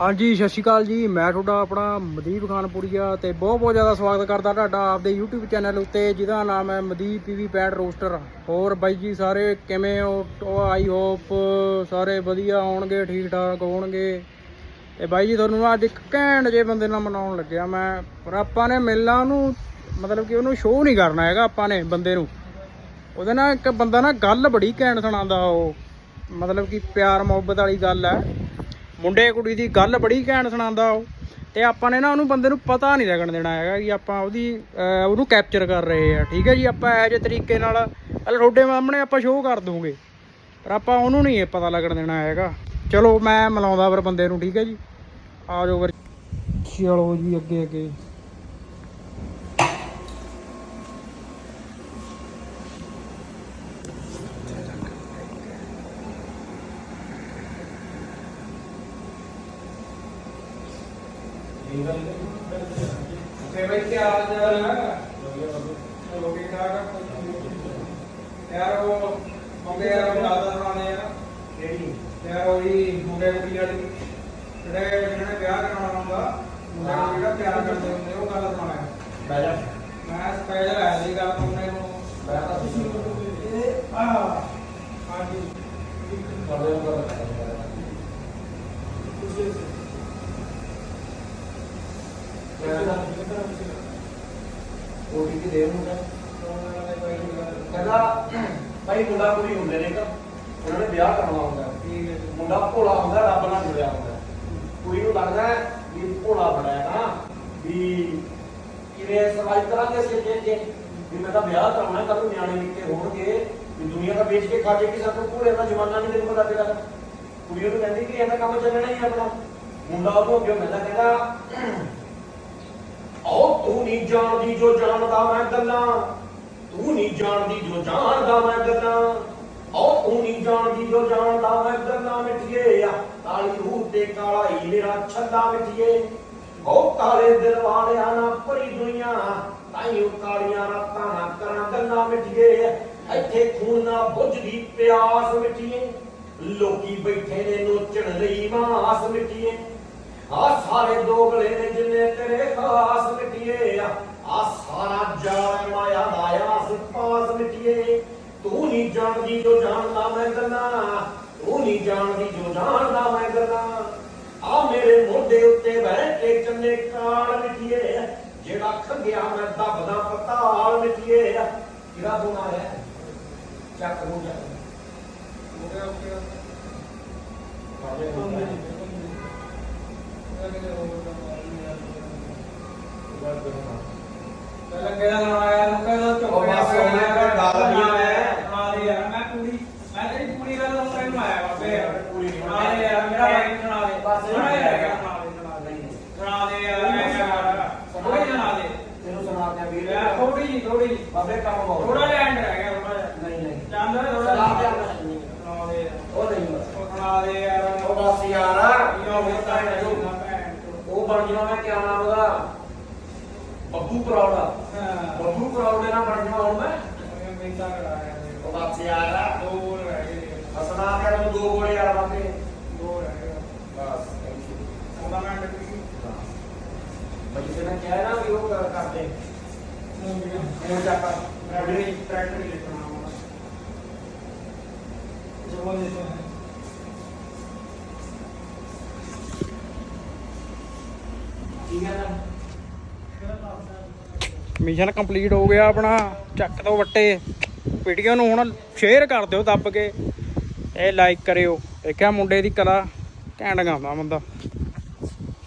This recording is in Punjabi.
ਹਾਂਜੀ, ਸਤਿ ਸ਼੍ਰੀ ਅਕਾਲ ਜੀ। ਮੈਂ ਤੁਹਾਡਾ ਆਪਣਾ ਮਦੀਪ ਖਾਨਪੁਰੀਆ ਤੇ ਬਹੁਤ ਬਹੁਤ ਜ਼ਿਆਦਾ ਸਵਾਗਤ ਕਰਦਾ ਤੁਹਾਡਾ ਆਪਦੇ YouTube ਚੈਨਲ ਉੱਤੇ, ਜਿਹਦਾ ਨਾਮ ਹੈ ਮਦੀਪ ਪੀਵੀ ਪੈਡ ਰੋਸਟਰ। ਹੋਰ ਬਾਈ ਜੀ, ਸਾਰੇ ਕਿਵੇਂ ਹੋ? ਆਈ ਹੋਪ ਸਾਰੇ ਵਧੀਆ ਹੋਣਗੇ ਠੀਕ ਠਾਕ ਹੋਣਗੇ। ਤੇ ਬਾਈ ਜੀ, ਤੁਹਾਨੂੰ ਨਾ ਅੱਜ ਇੱਕ ਘੈਂਟ ਜੇ ਬੰਦੇ ਨਾਲ ਮਨਾਉਣ ਲੱਗਿਆ ਮੈਂ, ਪਰ ਆਪਾਂ ਨੇ ਮਿਲਣਾ ਉਹਨੂੰ, ਮਤਲਬ ਕਿ ਉਹਨੂੰ ਸ਼ੋਅ ਨਹੀਂ ਕਰਨਾ ਹੈਗਾ ਆਪਾਂ ਨੇ ਬੰਦੇ ਨੂੰ। ਉਹਦੇ ਨਾਲ ਇੱਕ ਬੰਦਾ ਨਾ ਗੱਲ ਬੜੀ ਘੈਂਟ ਸੁਣਾਉਂਦਾ ਉਹ, ਮਤਲਬ ਕਿ ਪਿਆਰ ਮੁਹੱਬਤ ਵਾਲੀ ਗੱਲ ਹੈ। ਮੁੰਡੇ ਕੁੜੀ ਦੀ ਗੱਲ ਬੜੀ ਘੈਂਟ ਸੁਣਾਉਂਦਾ ਉਹ। ਤੇ ਆਪਾਂ ਨੇ ਨਾ ਉਹਨੂੰ ਬੰਦੇ ਨੂੰ ਪਤਾ ਨਹੀਂ ਲੱਗਣ ਦੇਣਾ ਹੈਗਾ ਕਿ ਆਪਾਂ ਉਹਦੀ ਉਹਨੂੰ ਕੈਪਚਰ ਕਰ ਰਹੇ ਆ। ਠੀਕ ਹੈ ਜੀ? ਆਪਾਂ ਇਹੋ ਜਿਹੇ ਤਰੀਕੇ ਨਾਲ ਹਲ ਤੁਹਾਡੇ ਸਾਹਮਣੇ ਆਪਾਂ ਸ਼ੋਅ ਕਰ ਦੂੰਗੇ। ਪਰ ਆਪਾਂ ਉਹਨੂੰ ਨਹੀਂ ਇਹ ਪਤਾ ਲੱਗਣ ਦੇਣਾ ਹੈਗਾ। ਚਲੋ, ਮੈਂ ਮਿਲਾਉਂਦਾ ਫਿਰ ਬੰਦੇ ਨੂੰ, ਠੀਕ ਹੈ ਜੀ? ਆ ਜਾਓ ਫਿਰ। ਚਲੋ ਜੀ ਅੱਗੇ ਅੱਗੇ ਤੇ ਬਈ ਕੀ ਹਾਲ ਚਾਲ ਹੈ ਚਲੋ ਠੀਕ ਆ ਯਾਰ ਉਹ ਮੁੰਡੇ ਯਾਰ ਉਹ ਦਾਦਾ ਬਣਾਉਣੇ ਆ ਕਿਹੜੀ ਯਾਰ ਉਹ ਹੀ ਮੁੰਡੇ ਕੁੜੀ ਵਾਲੀ ਜਿਹੜੇ ਜਿਹਨਾਂ ਵਿਆਹ ਕਰਾਉਣਾ ਹੁੰਦਾ ਮੁੰਡੇ ਜਿਹੜਾ ਪਿਆਰ ਕਰਦੇ ਹੁੰਦੇ ਉਹ ਗੱਲ ਹੈ ਬਹਿ ਜਾ ਮੈਂ ਸਪੈਸ਼ਲ ਆਇਆ ਸੀ ਗੱਲ ਮੁੰਡੇ ਨੂੰ ਬਹਿ ਤਾਂ ਤੁਸੀਂ ਇਹ ਆ ਹਾਂਜੀ ਪਰਦੇ ਨੂੰ ਕਰ ਓਟੀਪੀ ਦੇ ਮੁੰਡਾ ਕਹਿੰਦਾ ਭਾਈ ਮੁੰਡਾ ਕੁੜੀ ਹੁੰਦੇ ਨੇ ਤਾਂ ਉਹਨਾਂ ਨੇ ਵਿਆਹ ਕਰਨਾ ਹੁੰਦਾ ਠੀਕ ਹੈ ਮੁੰਡਾ ਭੋਲਾ ਹੁੰਦਾ ਰੱਬ ਨਾਲ ਜੁੜਿਆ ਹੁੰਦਾ ਕੁੜੀ ਨੂੰ ਲੱਗਦਾ ਵੀ ਭੋਲਾ ਬੜਾ ਹੈ ਨਾ ਵੀ ਕਿਵੇਂ ਸਰਵਾਈਵ ਕਰਾਂਗੇ ਅਸੀਂ ਅੱਗੇ ਅੱਗੇ ਵੀ ਮੈਂ ਤਾਂ ਵਿਆਹ ਕਰਾਉਣਾ ਕੱਲ ਨੂੰ ਨਿਆਣੇ ਨਿੱਕੇ ਹੋਣਗੇ ਵੀ ਦੁਨੀਆ ਦਾ ਵੇਚ ਕੇ ਖਾ ਜੇ ਕਿ ਸਾਨੂੰ ਭੋਲੇ ਦਾ ਜ਼ਮਾਨਾ ਨਹੀਂ ਤੈਨੂੰ ਪਤਾ ਤੇਰਾ ਕੁੜੀ ਉਹਨੂੰ ਕਹਿੰਦੀ ਕਿ ਇਹਦਾ ਕੰਮ ਚੱਲਣਾ ਹੀ ਆਪਣਾ ਮੁੰਡਾ ਉਹਨੂੰ ਅੱਗੇ ਮਿਲਦਾ ਕਹਿੰਦਾ ਆਓ ਤੂੰ ਨਹੀਂ ਜਾਣਦੀ ਜੋ ਜਾਣਦਾ ਮੈਂ ਗੱਲਾਂ। ਤੂੰ ਨਹੀਂ ਜਾਣਦੀ ਜੋ ਜਾਣਦਾ ਮੈਂ ਗੱਲਾਂ। ਆਓ, ਤੂੰ ਨਹੀਂ ਜਾਣਦੀ ਜੋ ਜਾਣਦਾ ਮੈਂ ਗੱਲਾਂ ਮਿੱਠੀਏ ਆ ਕਾਲੀ ਰੂਹ ਤੇ ਕਾਲਾ ਹੀ ਮੇਰਾ ਛੱਲਾ ਮਿੱਠੀਏ ਉਹ ਕਾਲੇ ਦਿਲ ਵਾਲਿਆਂ ਨਾ ਭਰੀ ਦੁਨੀਆ। ਤਾਈਓ ਕਾਲੀਆਂ ਰਾਤਾਂ ਨਾ ਕਰਾਂ ਗੱਲਾਂ ਮਿੱਠੀਏ ਇੱਥੇ ਖੂਨ ਨਾ ਬੁੱਝਦੀ ਪਿਆਸ ਮਿੱਠੀਏ ਲੋਕੀ ਬੈਠੇ ਨੇ ਨੋਚਣ ਲਈ ਮਾਸ ਮਿੱਠੀਏ ਸਾਰੇ ਦੋਗਲੇ ਨੇ ਜਿੰਨੇ ਤੇਰੇ ਖਾਸ ਮਿੱਟੀਏ ਆ ਸਾਰਾ ਜਾਲ ਮਾਇਆ ਦਾ ਆਸ ਪਾਸ ਮਿੱਟੀਏ। ਤੂੰ ਨਹੀਂ ਜਾਣਦੀ ਜੋ ਜਾਣਦਾ ਮੈਂ ਗੱਲਾਂ ਤੂੰ ਨਹੀਂ ਜਾਣਦੀ ਜੋ ਜਾਣਦਾ ਮੈਂ ਗੱਲਾਂ। ਆ ਮੇਰੇ ਮੋਢੇ ਉੱਤੇ ਬਹਿ ਕੇ ਚੰਨੇ ਕਾਲ ਮਿੱਟੀਏ ਜਿਹੜਾ ਖੰਗਿਆ ਮੈਂ ਦੱਬਦਾ ਪਤਾਲ ਮਿੱਟੀਏ। ਕਿਹੜਾ ਗੁਣਾ ਹੈ? ਚੱਕ ਨੂੰ ਚੱਕ ਹੋ ਗਿਆ ਹੋ ਗਿਆ। ਪਹਿਲਾਂ ਕਿਹੜਾ ਲਾਉਣਾ ਆਇਆ ਨੂੰ ਕਹਿੰਦਾ ਉਹ ਬਸ ਉਹਨੇ ਤਾਂ ਗੱਲ ਨਹੀਂ ਹੈ। ਸੁਣਾ ਦੇ ਯਾਰ ਮੈਂ ਕੁੜੀ ਮੈਂ ਤੇਰੀ ਕੁੜੀ ਦਾ ਲਾਉਣਾ ਇਹਨੂੰ ਆਇਆ ਬਾਬੇ ਯਾਰ ਕੁੜੀ ਨਹੀਂ ਸੁਣਾ ਦੇ ਯਾਰ ਮੇਰਾ ਭਾਈ ਸੁਣਾ ਦੇ ਬਸ ਸੁਣਾ ਦੇ ਯਾਰ ਨਹੀਂ। ਸੁਣਾ ਦੇ ਸੁਣਾ ਦੇ ਨਹੀਂ। ਸੁਣਾ ਦੇ ਯਾਰ ਮੈਂ ਯਾਰ ਥੋੜੀ ਸੁਣਾ ਦੇ ਤੈਨੂੰ ਸੁਣਾਉਂਦੇ ਆ ਵੀਰ ਯਾਰ ਥੋੜੀ ਜੀ ਥੋੜੀ ਜੀ ਬਾਬੇ ਕੰਮ ਬਹੁਤ ਥੋੜਾ ਜਿਹਾ ਐਂਡ ਰਹਿ ਗਿਆ ਥੋੜਾ ਜਿਹਾ ਨਹੀਂ ਨਹੀਂ ਚਾਹੁੰਦਾ ਥੋੜਾ ਸੁਣਾ ਦੇ ਜਿਹਾ ਆਪਣਾ। ਸੁਣਾ ਦੇ ਯਾਰ ਉਹ ਨਹੀਂ ਬਸ ਸੁਣਾ ਦੇ ਯਾਰ ਉਹ ਬਸ ਯਾਰ ਯੋ ਮੈਂ ਤਾਂ ਭੈਣ ਚੋਦ। ਉਹ ਬਣ ਜਾਣਾ ਮੈਂ ਕਿਆ ਨਾਮ ਉਹਦਾ? ਬੱਬੂ ਕਰੌੜਾ ਹਾਂ। ਬੱਬੂ ਕਰੌੜੇ ਨਾਲ ਬਣ ਜਾਣਾ ਹੁਣ ਮੈਂ? ਉਹ ਉਹ ਬਸ ਯਾਰ ਦੋ ਬੋਲ ਰਹਿ ਗਏ ਹਸਨਾ ਕਰ ਤੂੰ ਦੋ ਗੋਲੇ ਯਾਰ ਬਾਬੇ ਦੋ ਰਹਿ ਗਏ। ਬਸ ਉਹਦਾ ਮੈਂ ਡਿੱਗੀ ਬਈ ਤੇ ਮੈਂ ਕਿਹਾ ਨਾ ਵੀ ਉਹ ਕਰ- ਕਰਦੇ। ਉਹ ਚੱਕ। ਟਰੈਕਟਰ ਹੀ ਲਿਖਣਾ ਹੋਣਾ ਜੋ ਦੇਤੇ ਹੈ ਠੀਕ ਹੈ ਨਾ ਮਿਸ਼ਨ ਕੰਪਲੀਟ ਹੋ ਗਿਆ ਆਪਣਾ, ਚੱਕ ਦੋ ਵੱਟੇ। ਵੀਡੀਓ ਨੂੰ ਹੁਣ ਸ਼ੇਅਰ ਕਰ ਦਿਓ, ਦੱਬ ਕੇ। ਇਹ ਲਾਈਕ ਕਰਿਓ। ਦੇਖਿਆ ਮੁੰਡੇ ਦੀ ਕਲਾ, ਘੈਂਟ ਗਾਉਂਦਾ ਬੰਦਾ।